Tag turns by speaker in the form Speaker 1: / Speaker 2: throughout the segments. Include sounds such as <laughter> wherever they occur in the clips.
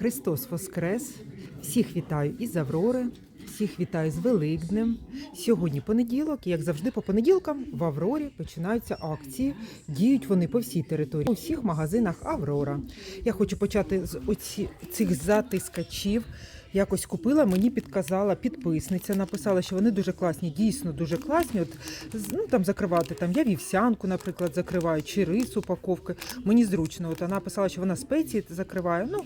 Speaker 1: Христос Воскрес! Всіх вітаю із Аврори, всіх вітаю з Великднем. Сьогодні понеділок, і як завжди, по понеділкам в Аврорі починаються акції. Діють вони по всій території, у всіх магазинах Аврора. Я хочу почати з оці, цих затискачів. Якось купила, мені підказала підписниця, написала, що вони дуже класні, дійсно дуже класні. От ну там закривати там я вівсянку, наприклад, закриваю, чи рис упаковки. Мені зручно. От вона писала, що вона спеції закриває. Ну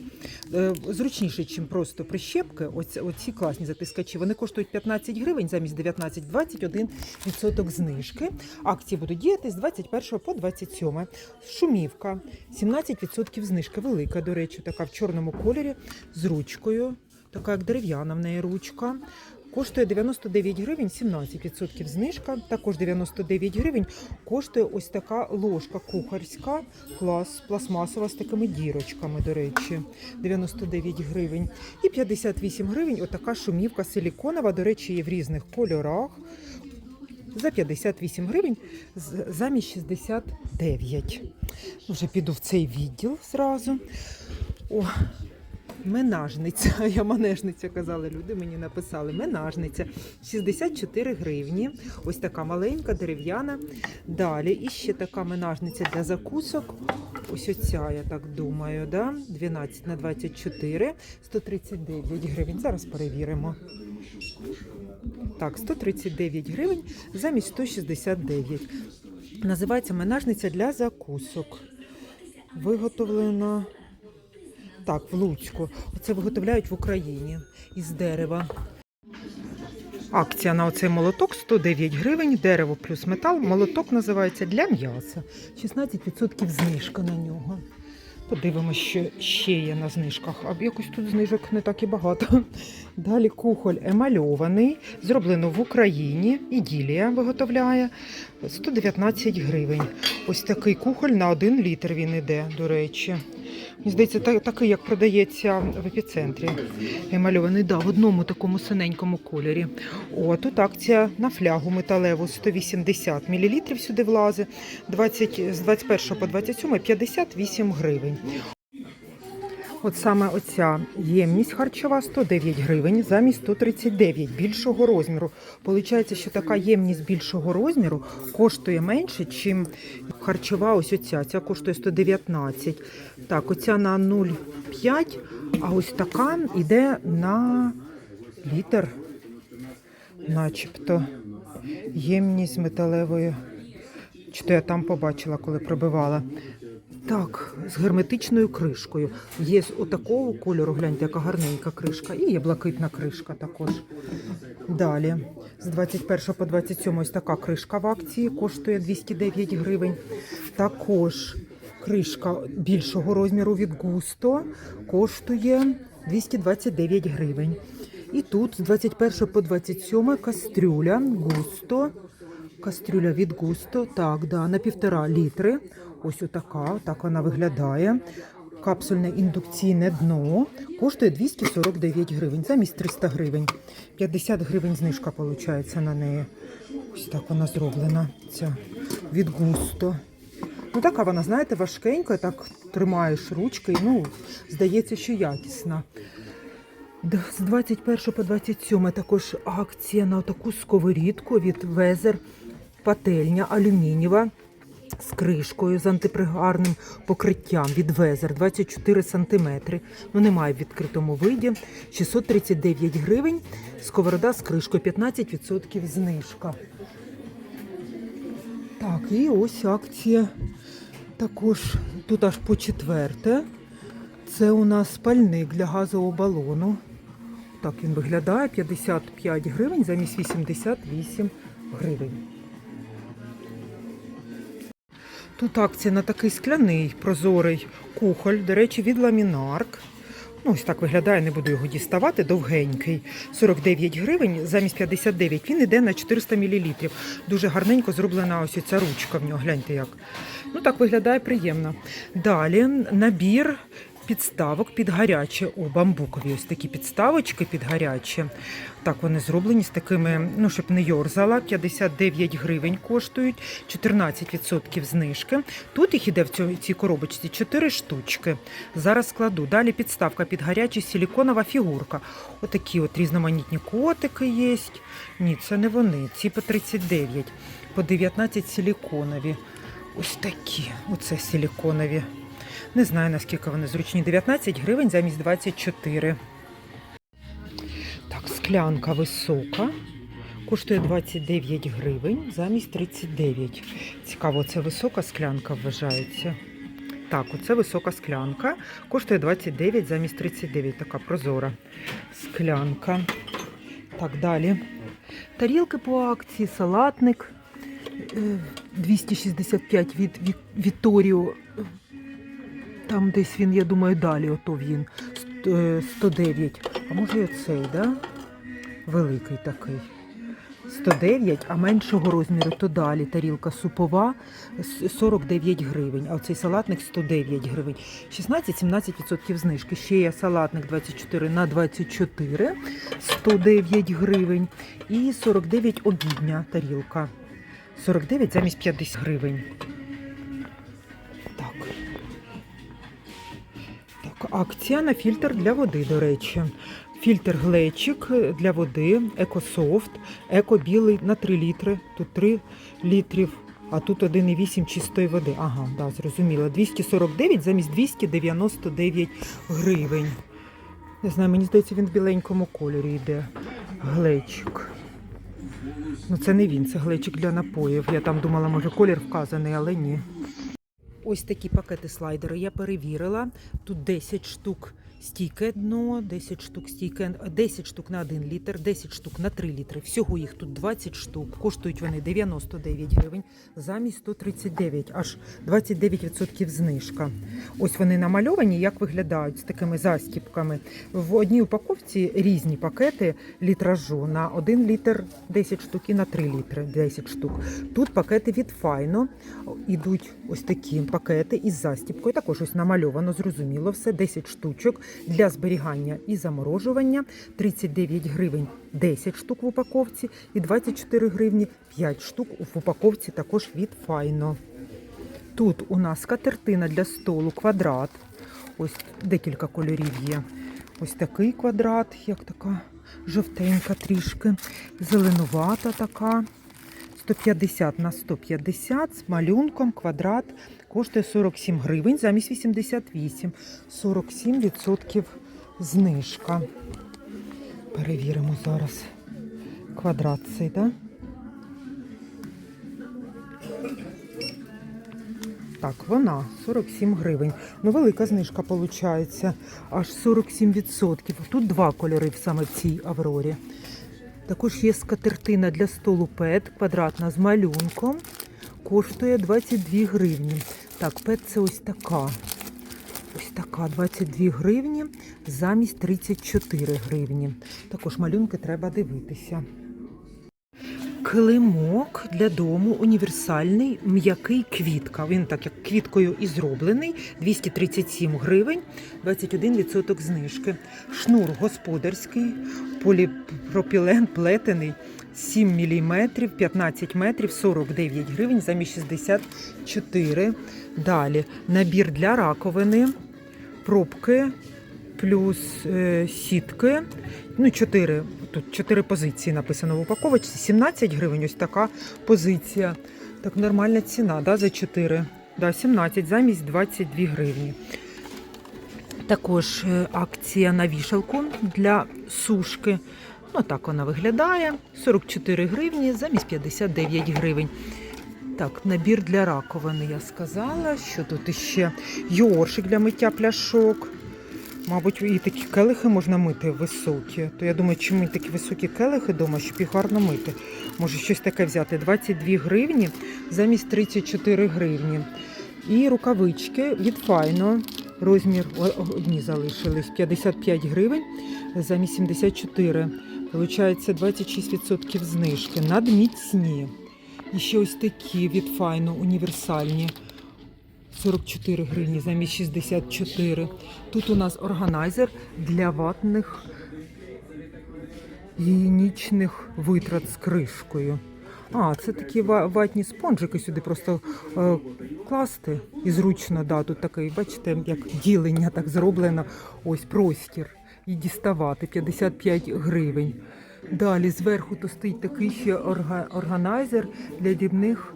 Speaker 1: е, зручніше, ніж просто прищепки. Ось оці класні затискачі. Вони коштують 15 гривень замість 19, 21 відсоток знижки. Акції будуть діяти з 21 по 27. Шумівка 17% знижки. Велика, до речі, така в чорному кольорі з ручкою. Така як дерев'яна в неї ручка. Коштує 99 гривень, 17% знижка. Також 99 гривень коштує ось така ложка кухарська, клас, пластмасова з такими дірочками, до речі, 99 гривень. І 58 гривень отака шумівка силіконова, до речі, є в різних кольорах. За 58 гривень замість 69. Вже піду в цей відділ зразу. О, Менажниця, <laughs> я манежниця казали, люди мені написали. Менажниця 64 гривні. Ось така маленька, дерев'яна. Далі і ще така менажниця для закусок. Ось оця, я так думаю, да? 12 на 24, 139 гривень. Зараз перевіримо. Так, 139 гривень замість 169. Називається менажниця для закусок. Виготовлена так, в Луцьку. Оце виготовляють в Україні із дерева. Акція на оцей молоток 109 гривень, дерево плюс метал. Молоток називається для м'яса. 16% знижка на нього. Подивимося, що ще є на знижках. А якось тут знижок не так і багато. Далі кухоль емальований, зроблено в Україні. Іділія виготовляє 119 гривень. Ось такий кухоль на 1 літр він іде, до речі. Мені здається, та- такий, як продається в епіцентрі. Емальований, да, в одному такому синенькому кольорі. О, тут акція на флягу металеву 180 мл сюди влазить. 20, з 21 по 27 58 гривень. От саме оця ємність харчова 109 гривень замість 139 більшого розміру. Получається, що така ємність більшого розміру коштує менше, ніж харчова ось оця. Ця коштує 119. Так, оця на 0,5, а ось така йде на літр, начебто. Ємність металевої. Чи то я там побачила, коли пробивала. Так, з герметичною кришкою. Є отакого кольору, гляньте, яка гарненька кришка. І є блакитна кришка також. Далі, з 21 по 27 ось така кришка в акції коштує 209 гривень. Також кришка більшого розміру від Густо коштує 229 гривень. І тут з 21 по 27 кастрюля Густо. Кастрюля від Густо, так, да, на півтора літри. Ось отака, так вона виглядає. Капсульне індукційне дно коштує 249 гривень, замість 300 гривень. 50 гривень знижка виходить на неї. Ось так вона зроблена. Ця від Густо. Ну така вона, знаєте, важкенька, так тримаєш ручки, ну, здається, що якісна. З 21 по 27 також акція на таку сковорідку від Везер пательня алюмінієва з кришкою з антипригарним покриттям від Везер 24 см. Ну немає в відкритому виді. 639 гривень. Сковорода з кришкою 15% знижка. Так, і ось акція. Також тут аж по четверте. Це у нас спальник для газового балону. Так він виглядає 55 гривень замість 88 гривень. Тут акція на такий скляний прозорий кухоль, до речі, від ламінарк. Ну, ось так виглядає, не буду його діставати, довгенький. 49 гривень замість 59. Він йде на 400 мл. Дуже гарненько зроблена ось ця ручка в нього. Гляньте як. Ну так виглядає приємно. Далі набір підставок під гаряче. О, бамбукові ось такі підставочки під гаряче. Так, вони зроблені з такими, ну, щоб не йорзала, 59 гривень коштують, 14% знижки. Тут їх іде в цій коробочці 4 штучки. Зараз складу. Далі підставка під гаряче, силіконова фігурка. Отакі от різноманітні котики є. Ні, це не вони. Ці по 39, по 19 силіконові. Ось такі. Оце силіконові. Не знаю, наскільки вони зручні. 19 гривень замість 24. Так, склянка висока. Коштує 29 гривень замість 39. Цікаво, це висока склянка вважається. Так, оце висока склянка. Коштує 29 замість 39. Така прозора склянка. Так, далі. Тарілки по акції, салатник е, 265 від Віторіо. Там десь він, я думаю, далі ото він. Е, 109. А може і оцей, да? Великий такий. 109, а меншого розміру то далі. Тарілка супова 49 гривень, а оцей салатник 109 гривень. 16-17% знижки. Ще є салатник 24 на 24, 109 гривень. І 49 обідня тарілка. 49 замість 50 гривень. Акція на фільтр для води, до речі. Фільтр глечик для води, екософт, еко білий на 3 літри. Тут 3 літрів, а тут 1,8 чистої води. Ага, да, зрозуміло. 249 замість 299 гривень. Не знаю, мені здається, він в біленькому кольорі йде. Глечик. Ну, це не він, це глечик для напоїв. Я там думала, може, колір вказаний, але ні. Ось такі пакети слайдери я перевірила. Тут 10 штук стійке дно, 10 штук стійке, 10 штук на 1 літр, 10 штук на 3 літри. Всього їх тут 20 штук. Коштують вони 99 гривень замість 139, аж 29% знижка. Ось вони намальовані, як виглядають з такими застіпками. В одній упаковці різні пакети літражу на 1 літр 10 штук і на 3 літри 10 штук. Тут пакети від Файно. Ідуть ось такі пакети із застіпкою. Також ось намальовано, зрозуміло все. 10 штучок для зберігання і заморожування. 39 гривень 10 штук в упаковці і 24 гривні 5 штук в упаковці також від Файно. Тут у нас скатертина для столу квадрат. Ось декілька кольорів є. Ось такий квадрат, як така жовтенька трішки, зеленувата така. 150 на 150 з малюнком квадрат коштує 47 гривень замість 88. 47% знижка. Перевіримо зараз. Квадрат цей? Да? Так, вона 47 гривень. Ну, велика знижка виходить. Аж 47%. Тут два кольори саме в цій аврорі. Також є скатертина для столу ПЕТ, квадратна з малюнком. Коштує 22 гривні. Так, ПЕТ це ось така. Ось така 22 гривні замість 34 гривні. Також малюнки треба дивитися. Килимок для дому універсальний, м'який квітка. Він так як квіткою і зроблений. 237 гривень, 21% знижки. Шнур господарський, поліпропілен плетений 7 мм, 15 метрів, 49 гривень, замість 64. Далі набір для раковини, пробки плюс е, сітки. Ну, 4, тут 4 позиції написано в упаковочці. 17 гривень, ось така позиція. Так, нормальна ціна, да, за 4. Да, 17 замість 22 гривні. Також е, акція на вішалку для сушки. Ну, так вона виглядає. 44 гривні замість 59 гривень. Так, набір для раковини я сказала. Що тут іще? Йоршик для миття пляшок. Мабуть, і такі келихи можна мити високі. То я думаю, чому такі високі келихи вдома, щоб їх гарно мити. Може щось таке взяти. 22 гривні замість 34 гривні. І рукавички від Файно. Розмір одні залишились 55 гривень замість 74. Получається 26% знижки. Надміцні. І ще ось такі від Файно універсальні. 44 гривні замість 64. Тут у нас органайзер для ватних гігієнічних витрат з кришкою. А, це такі ватні спонжики сюди просто е, класти і зручно, да, тут такий, бачите, як ділення так зроблено. Ось простір. І діставати 55 гривень. Далі зверху то стоїть такий ще орга, органайзер для дрібних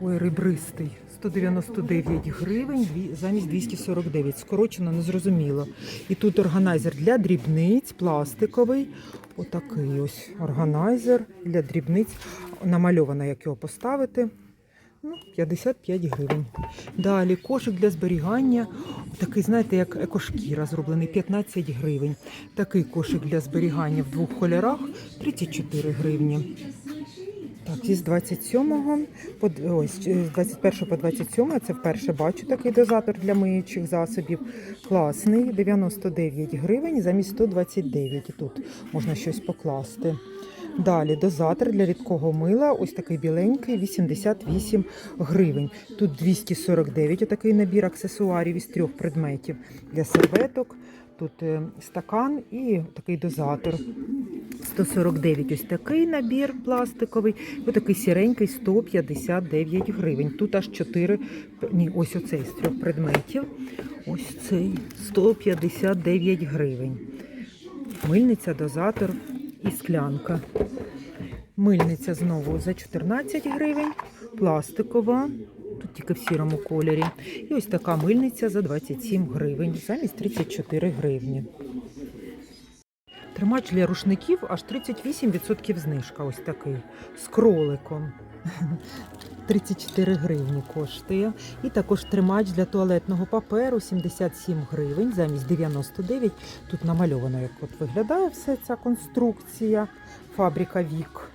Speaker 1: ой, ребристий. 199 гривень замість 249. Скорочено, незрозуміло. І тут органайзер для дрібниць, пластиковий. Отакий ось органайзер для дрібниць. Намальовано, як його поставити. Ну, 55 гривень. Далі кошик для зберігання. Такий, знаєте, як екошкіра зроблений 15 гривень. Такий кошик для зберігання в двох кольорах 34 гривні. Так, із 27-го по ось е, з 21 по 27 це вперше бачу такий дозатор для миючих засобів. Класний, 99 гривень замість 129. І тут можна щось покласти. Далі дозатор для рідкого мила, ось такий біленький, 88 гривень. Тут 249 отакий набір аксесуарів із трьох предметів для серветок. Тут е, стакан і такий дозатор. 149 ось такий набір пластиковий, ось такий сіренький 159 гривень. Тут аж 4, ні, ось оцей з трьох предметів. Ось цей 159 гривень. Мильниця, дозатор і склянка. Мильниця знову за 14 гривень, пластикова, тут тільки в сірому кольорі. І ось така мильниця за 27 гривень, замість 34 гривні. Тримач для рушників аж 38% знижка. Ось такий з кроликом. 34 гривні коштує. І також тримач для туалетного паперу 77 гривень замість 99. Тут намальовано, як от виглядає вся ця конструкція. Фабрика Вік.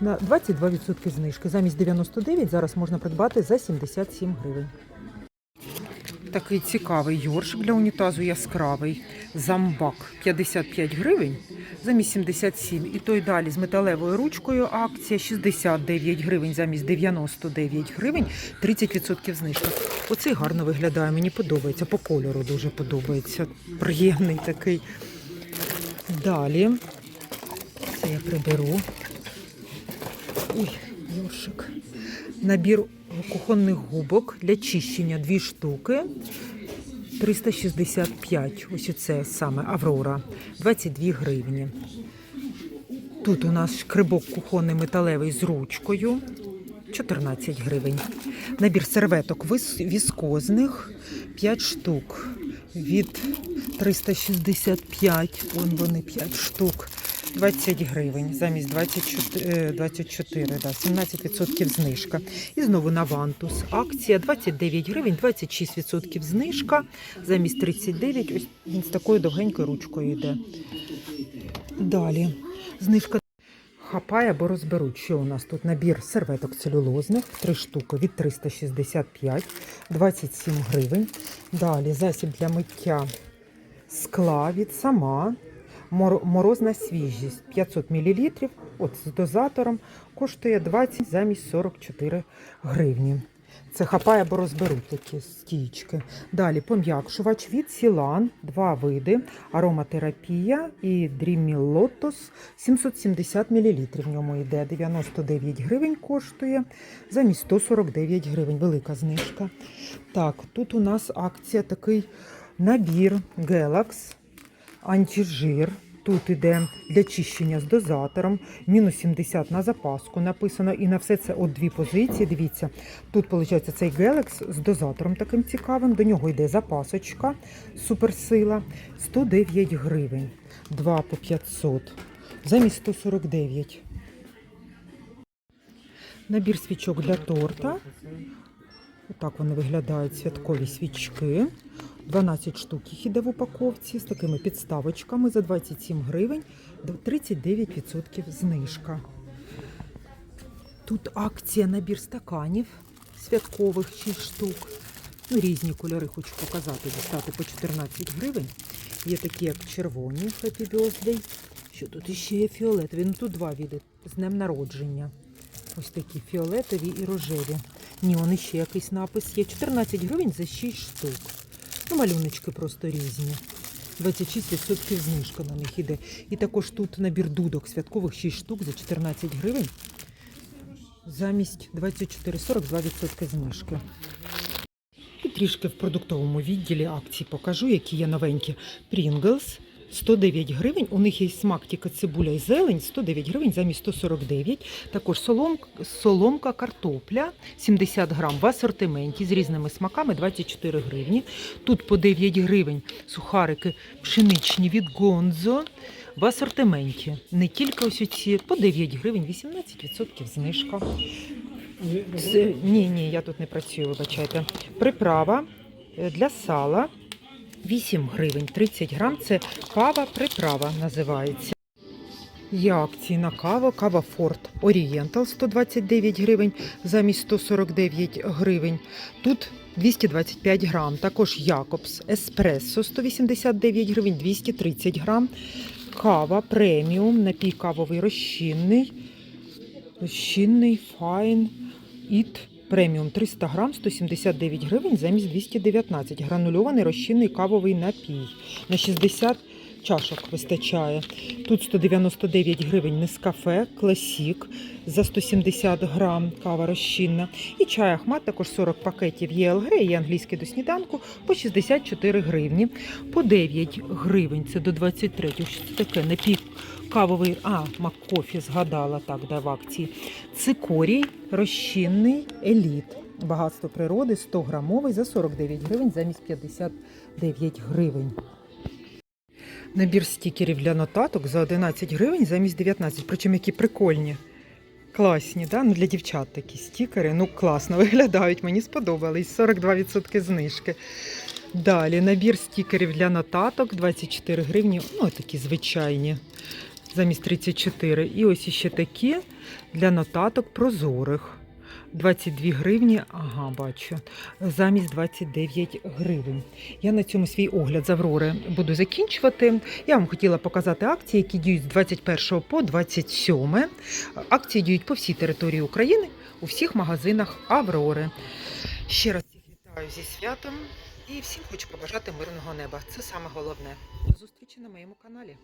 Speaker 1: На 22% знижки. Замість 99 зараз можна придбати за 77 гривень. Такий цікавий йоршик для унітазу яскравий. Замбак 55 гривень замість 77. І той далі з металевою ручкою акція 69 гривень замість 99 гривень, 30% знижка. Оцей гарно виглядає, мені подобається. По кольору дуже подобається. Приємний такий. Далі. Це я приберу. Ой, йоршик. Набір кухонних губок для чищення дві штуки. 365. Ось це саме Аврора. 22 гривні. Тут у нас шкрибок кухонний металевий з ручкою. 14 гривень. Набір серветок віскозних 5 штук. Від 365. Вон вони 5 штук. 20 гривень замість 24, е, 24 да, 17% знижка. І знову на Вантус. Акція 29 гривень, 26% знижка. Замість 39. Ось він з такою довгенькою ручкою йде. Далі. Знижка хапає або розберуть. Що у нас тут? Набір серветок целюлозних, 3 штуки від 365, 27 гривень. Далі засіб для миття скла від сама. Мор- Морозна свіжість 500 мл, от з дозатором, коштує 20 замість 44 гривні. Це хапає або розберуть такі стічки. Далі пом'якшувач від Сілан, два види, ароматерапія і Lotus 770 мл. В ньому йде 99 гривень коштує, замість 149 гривень. Велика знижка. Так, тут у нас акція такий набір Gelax антижир. Тут іде для чищення з дозатором, мінус 70 на запаску написано. І на все це от дві позиції. Дивіться, тут виходить цей гелекс з дозатором таким цікавим. До нього йде запасочка, суперсила 109 гривень, 2 по 500, замість 149. Набір свічок для торта. Отак вони виглядають святкові свічки. 12 штук їх іде в упаковці з такими підставочками за 27 гривень, 39% знижка. Тут акція набір стаканів святкових 6 штук. Ну, різні кольори хочу показати, дістати по 14 гривень. Є такі, як червоні Happy Birthday. Що тут іще є фіолетові? Ну тут два віди з днем народження. Ось такі фіолетові і рожеві. Ні, он ще якийсь напис є. 14 гривень за 6 штук. Ну, малюночки просто різні. 26% знижка на них іде. І також тут набір дудок святкових 6 штук за 14 гривень. Замість 24,40 2% знижки. І трішки в продуктовому відділі акції покажу, які є новенькі. Pringles 109 гривень. У них є смак тільки цибуля і зелень, 109 гривень замість 149. Також соломка, соломка картопля 70 грам в асортименті з різними смаками 24 гривні. Тут по 9 гривень сухарики пшеничні від Гонзо в асортименті. Не тільки ось ці по 9 гривень, 18% знижка. Це- Ні, ні, я тут не працюю, вибачайте. Приправа е, для сала 8 гривень 30 грам. Це кава приправа називається. Є акції на каву. Кава Форт Орієнтал 129 гривень замість 149 гривень. Тут 225 грам. Також Якобс Еспресо 189 гривень 230 грам. Кава преміум, напій кавовий розчинний. Розчинний файн іт преміум 300 грам 179 гривень замість 219. Гранульований розчинний кавовий напій. На 60 чашок вистачає. Тут 199 гривень Нескафе, Класік за 170 грам кава розчинна. І чай Ахмат, також 40 пакетів є ЛГ і англійський до сніданку по 64 гривні. По 9 гривень, це до 23. Що це таке? Напій кавовий, а, Маккофі згадала так, да, в акції. Цикорій розчинний еліт. Багатство природи 100 грамовий за 49 гривень замість 59 гривень. Набір стікерів для нотаток за 11 гривень замість 19. Причому які прикольні. Класні, да? ну, для дівчат такі стікери. Ну, класно <laughs> виглядають, мені сподобались. 42% знижки. Далі набір стікерів для нотаток 24 гривні. Ну, такі звичайні. Замість 34. І ось іще такі для нотаток прозорих. 22 гривні, ага, бачу, замість 29 гривень. Я на цьому свій огляд з Аврори буду закінчувати. Я вам хотіла показати акції, які діють з 21 по 27. Акції діють по всій території України, у всіх магазинах Аврори. Ще раз всіх вітаю зі святом і всім хочу побажати мирного неба. Це саме головне. До зустрічі на моєму каналі.